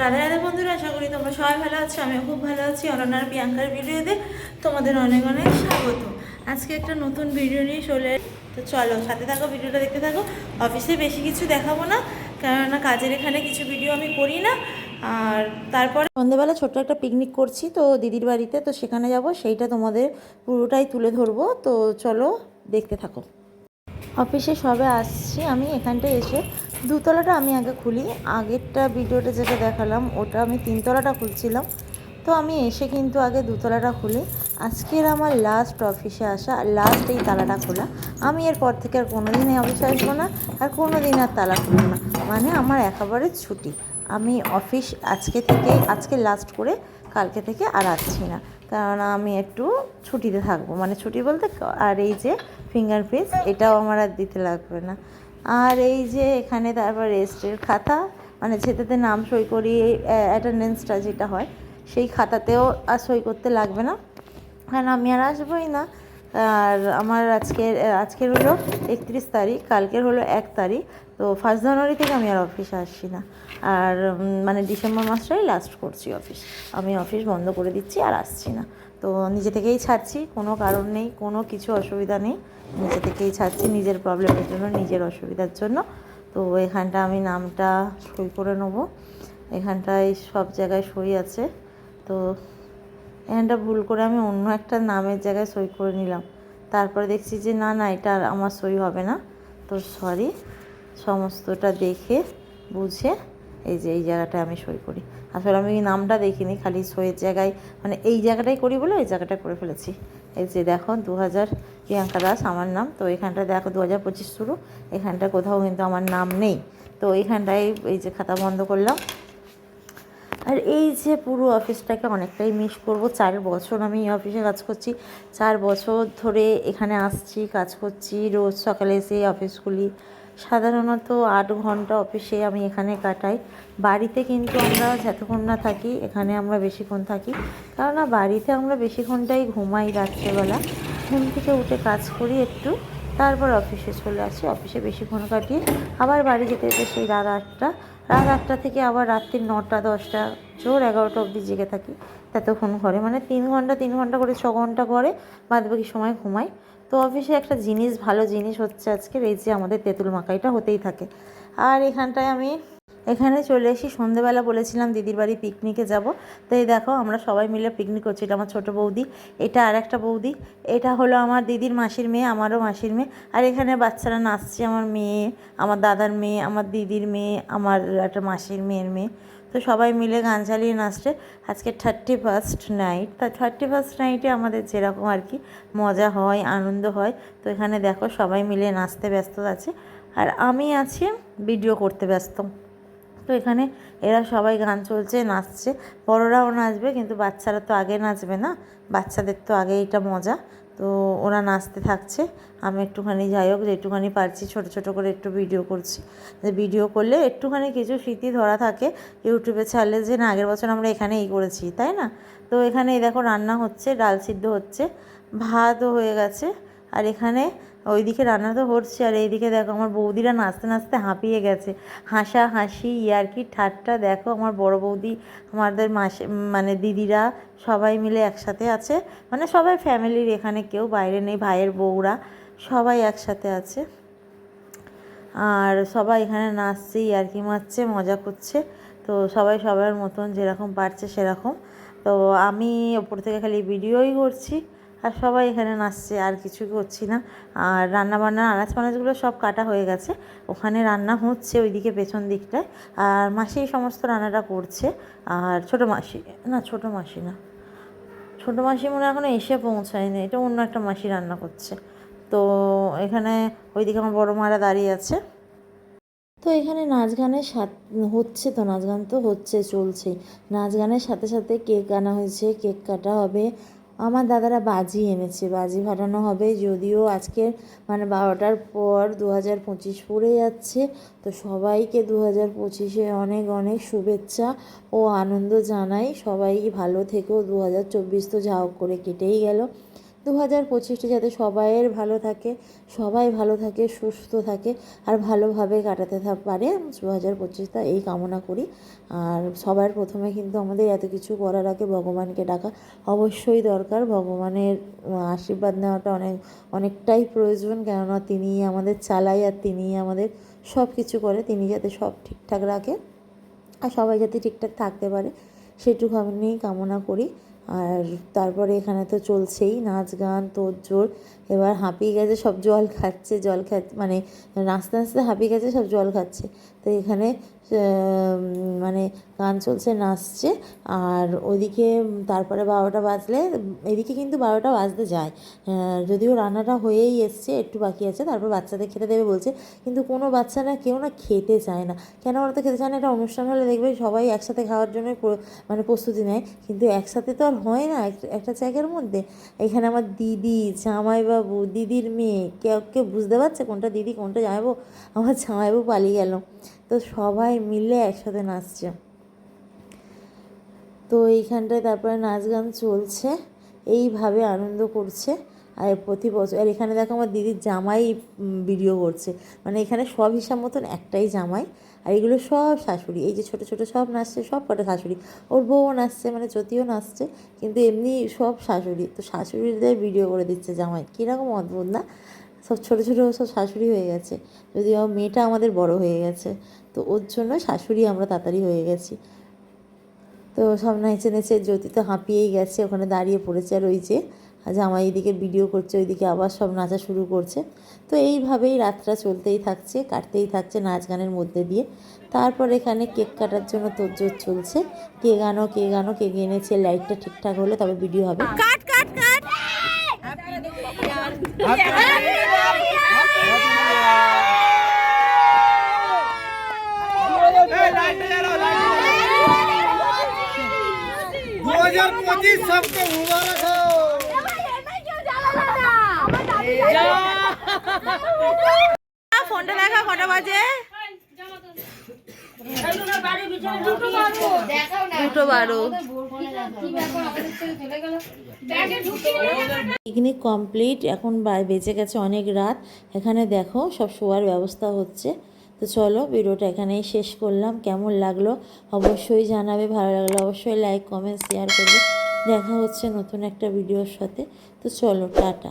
রাধা রাধা আশা করি তোমরা সবাই ভালো আছো, আমিও খুব ভালো আছি। প্রিয়াঙ্কার ভিডিওতে তোমাদের অনেক অনেক আজকে একটা নতুন ভিডিও নিয়ে তো চলো, সাথে থাকো, ভিডিওটা দেখতে থাকো। অফিসে বেশি কিছু দেখাবো না, কেননা কাজের এখানে কিছু ভিডিও আমি করি না। আর তারপরে সন্ধ্যেবেলা ছোট্ট একটা পিকনিক করছি তো দিদির বাড়িতে, তো সেখানে যাব, সেইটা তোমাদের পুরোটাই তুলে ধরবো। তো চলো, দেখতে থাকো। অফিসে সবে আসছি আমি, এখানটায় এসে দুতলাটা আমি আগে খুলি। আগেরটা ভিডিওটা যেটা দেখালাম, ওটা আমি তিনতলাটা খুলছিলাম। তো আমি এসে কিন্তু আগে দুতলাটা খুলি। আজকের আমার লাস্ট অফিসে আসা, আর লাস্ট এই তালাটা খোলা। আমি এরপর থেকে আর কোনো দিন অফিসে আসব না, আর কোনো দিন আর তালা খুলবো না। মানে আমার একেবারে ছুটি। আমি অফিস আজকে থেকে আজকে লাস্ট করে কালকে থেকে আর আসছি না। কারণ আমি একটু ছুটিতে থাকব। মানে ছুটি বলতে আর এই যে ফিঙ্গার প্রিন্ট এটাও আমার আর দিতে লাগবে না। আর এই যে এখানে তারপর রেস্টের খাতা মানে যেটাতে নাম সই করি অ্যাটেন্ডেন্সটা যেটা হয়, সেই খাতাতেও আর সই করতে লাগবে না। কারণ আমি আর আসবোই না। আর আমার আজকের আজকের হলো একত্রিশ তারিখ, কালকের হলো এক তারিখ, তো ফার্স্ট জানুয়ারি থেকে আমি আর অফিসে আসছি না। আর মানে ডিসেম্বর মাসটাই লাস্ট করছি অফিস আমি অফিস বন্ধ করে দিচ্ছি আর আসছি না। তো নিজে থেকেই ছাড়ছি, কোনো কারণ নেই, কোনো কিছু অসুবিধা নেই। নিজে থেকেই ছাড়ছি, নিজের প্রবলেমের জন্য, নিজের অসুবিধার জন্য। তো এখানটা আমি নামটা সই করে নেব। এখানটায় সব জায়গায় সই আছে। তো এখানটা ভুল করে আমি অন্য একটা নামের জায়গায় সই করে নিলাম। তারপরে দেখছি যে, না না, এটা আর আমার সই হবে না। তো সরি সমস্তটা দেখে, বুঝে এই যে, এই জায়গাটায় আমি সই করি। আসলে আমি নামটা দেখিনি, খালি সইয়ের জায়গায় মানে এই জায়গাটাই করি বলে এই জায়গাটা করে ফেলেছি। এই যে দেখো দু হাজার প্রিয়াঙ্কা দাস আমার নাম। তো এখানটা দেখো দু হাজার পঁচিশ শুরু। এখানটা কোথাও কিন্তু আমার নাম নেই। তো এইখানটায় এই যে খাতা বন্ধ করলাম। আর এই যে পুরো অফিসটাকে অনেকটাই মিস করব। চার বছর আমি এই অফিসে কাজ করছি। চার বছর ধরে এখানে আসছি, কাজ করছি। রোজ সকালে এসে অফিস খুলি সাধারণত আট ঘণ্টা অফিসে আমি এখানে কাটাই। বাড়িতে কিন্তু আমরা যতক্ষণ না থাকি, এখানে আমরা বেশিক্ষণ থাকি। কেননা বাড়িতে আমরা বেশিক্ষণটাই ঘুমাই রাত্রেবেলা। ঘুম থেকে উঠে কাজ করি একটু। তারপর অফিসে চলে আসি। অফিসে বেশিক্ষণ কাটিয়ে আবার বাড়ি যেতে যেতে সেই রাত আটটা রাত আটটা থেকে আবার রাত্রি নটা, দশটা, জোর এগারোটা অবধি জেগে থাকি। ততক্ষণ ঘরে মানে তিন ঘণ্টা তিন ঘণ্টা করে, ছ ঘণ্টা করে বাদ বাকি সময় ঘুমাই। তো অফিসে একটা জিনিস, ভালো জিনিস হচ্ছে আজকের, এই যে আমাদের তেঁতুল মাখাইটা হতেই থাকে। আর এখানটায় আমি এখানে চলে এসি সন্ধেবেলা বলেছিলাম দিদির বাড়ি পিকনিকে যাব। তো এই দেখো আমরা সবাই মিলে পিকনিক করছি, এটা আমার ছোটো বৌদি, এটা আর একটা বৌদি, এটা হলো আমার দিদির মাসির মেয়ে, আমারও মাসির মেয়ে। আর এখানে বাচ্চারা নাচছে, আমার মেয়ে, আমার দাদার মেয়ে, আমার দিদির মেয়ে, আমার একটা মাসির মেয়ের মেয়ে। তো সবাই মিলে গান চালিয়ে নাচছে। আজকে থার্টি ফার্স্ট নাইট তা থার্টি ফার্স্ট নাইটে আমাদের যেরকম আর কি মজা হয়, আনন্দ হয়। তো এখানে দেখো সবাই মিলে নাচতে ব্যস্ত আছে। আর আমি আছি ভিডিও করতে ব্যস্ত। তো এখানে এরা সবাই গান চলছে, নাচছে। বড়রাও নাচবে, কিন্তু বাচ্চারা তো আগে নাচবে না। বাচ্চাদের তো আগে এটা মজা। তো ওরা নাচতে থাকছে। আমি একটুখানি, যাই হোক, যেটুখানি পারছি, ছোট ছোট করে একটু ভিডিও করছি। যে ভিডিও করলে একটুখানি কিছু স্মৃতি ধরা থাকে। ইউটিউবে ছাড়লে যে না, আগের বছর আমরা এখানে এই করেছি, তাই না? তো এখানে দেখো, রান্না হচ্ছে, ডাল সিদ্ধ হচ্ছে, ভাতও হয়ে গেছে। আর এখানে ওইদিকে রান্না তো হচ্ছে, আর এইদিকে দেখো আমার বৌদিরা নাচতে নাচতে হাঁপিয়ে গেছে। হাসা হাসি, ইয়ার্কি, ঠাট্টা, দেখো আমার বড় বৌদি, আমাদের মাসে মানে দিদিরা সবাই মিলে একসাথে আছে। মানে সবাই ফ্যামিলির, এখানে কেউ বাইরে নেই, ভাইয়ের বউরা সবাই একসাথে আছে। আর সবাই এখানে নাচছে, ইয়ার্কি মারছে, মজা করছে। তো সবাই সবার মতন যেরকম পারছে সেরকম। তো আমি ওপর থেকে খালি ভিডিওই করছি। আর সবাই এখানে নাচছে, আর কিছু করছি না। আর রান্না বান্না আনাজ ফানাজগুলো সব কাটা হয়ে গেছে। ওখানে রান্না হচ্ছে ওইদিকে পেছন দিকটায়। আর মাসি সমস্ত রান্নাটা করছে। আর ছোটো মাসি, না ছোটো মাসি না। ছোটো মাসি মনে এখনও এসে পৌঁছায়নি। এটা অন্য একটা মাসি রান্না করছে। তো এখানে ওইদিকে আমার বড় মারা দাঁড়িয়ে আছে। তো এখানে নাচ গানের সাথে হচ্ছে তো, নাচ গান তো হচ্ছে চলছেই নাচ গানের সাথে সাথে কেক আনা হয়েছে, কেক কাটা হবে। আমার দাদারা বাজি এনেছে, বাজি ফাটানো হবে যদিও আজকে মানে বারোটার পর দু হাজার পঁচিশ পড়ে যাচ্ছে। তো সবাইকে দু হাজার পঁচিশে অনেক অনেক শুভেচ্ছা ও আনন্দ জানাই। সবাই ভালো থেকেও দু হাজার চব্বিশ তো যা করে কেটেই গেল। দু হাজার পঁচিশটি যাতে সবাইয়ের ভালো থাকে, সবাই ভালো থাকে, সুস্থ থাকে, আর ভালোভাবে কাটাতে পারে দু হাজার পঁচিশটা এই কামনা করি। আর সবার প্রথমে কিন্তু আমাদের এত কিছু করার আগে ভগবানকে ডাকা অবশ্যই দরকার। ভগবানের আশীর্বাদ নেওয়াটা অনেক, অনেকটাই প্রয়োজন, কেননা তিনি আমাদের চালাই আর তিনি আমাদের সব কিছু করে। তিনি যাতে সব ঠিকঠাক রাখে আর সবাই যাতে ঠিকঠাক থাকতে পারে, সেটুকু আমি কামনা করি। আর তারপরে এখানে তো চলছেই নাচ, গান, তোড়জোড়। এবার হাঁপিয়ে গেছে, সব জল খাচ্ছে জল খাচ্ছে মানে নাচতে নাচতে হাঁপিয়ে গেছে, সব জল খাচ্ছে। তো এখানে মানে গান চলছে, নাচছে। আর ওদিকে, তারপরে বারোটা বাজলে, এদিকে কিন্তু বারোটা বাজতে যায়। যদিও রান্নাটা হয়েই এসছে, একটু বাকি আছে, তারপর বাচ্চাদের খেতে দেবে বলছে। কিন্তু কোনো বাচ্চা না, কেউ না খেতে চায় না। কেন ওরা তো খেতে চায় না? একটা অনুষ্ঠান হলে দেখবে সবাই একসাথে খাওয়ার জন্য মানে প্রস্তুতি নেয়। কিন্তু একসাথে তো আর হয় না, এক- একটা জায়গার মধ্যে। এখানে আমার দিদি, জামাইবাবু, দিদির মেয়ে, কেউ কেউ বুঝতে পারছে কোনটা দিদি, কোনটা জামাইবাবু? আমার জামাইবাবু পালিয়ে গেল। তো সবাই মিলে একসাথে নাচছে। তো এইখানটায় তারপরে নাচ গান চলছে। এইভাবে আনন্দ করছে। আর প্রতি বছর, আর এখানে দেখো আমার দিদির জামাই ভিডিও করছে। মানে এখানে সব হিসাব মতন একটাই জামাই, আর এগুলো সব শাশুড়ি। এই যে ছোটো ছোটো সব নাচছে, সব কটা শাশুড়ি। ওর বউও নাচছে মানে যদিও নাচছে, কিন্তু এমনি সব শাশুড়ি। তো শাশুড়িদের ভিডিও করে দিচ্ছে জামাই। কীরকম অদ্ভুত না? সব ছোটো ছোটো সব শাশুড়ি হয়ে গেছে। যদিও মেয়েটা আমাদের বড় হয়ে গেছে, তো ওর জন্য শাশুড়ি আমরা তাড়াতাড়ি হয়ে গেছি। তো সব নেচে নেচে জ্যোতি তো হাঁপিয়েই গেছে, ওখানে দাঁড়িয়ে পড়েছে আর ওই যে জামাই এদিকে ভিডিও করছে ওইদিকে আবার সব নাচা শুরু করছে তো এইভাবেই রাতটা চলতেই থাকছে কাটতেই থাকছে নাচ গানের মধ্যে দিয়ে তারপর এখানে কেক কাটার জন্য তোরজোর চলছে কে গানো কে গানো কে এনেছে লাইটটা ঠিকঠাক হলে তবে ভিডিও হবে কাট কাট কাট दो हजार पच्चीस सबको मुबारक ফোনটা কটা বাজে। পিকনিক কমপ্লিট এখন বেঁচে গেছে অনেক রাত। এখানে দেখো, সব শোয়ার ব্যবস্থা হচ্ছে। তো চলো, ভিডিওটা এখানেই শেষ করলাম। কেমন লাগল অবশ্যই জানাবে, ভালো লাগল অবশ্যই লাইক কমেন্ট শেয়ার করবে। দেখা হচ্ছে নতুন একটা ভিডিওর সাথে। তো চলো, টাটা।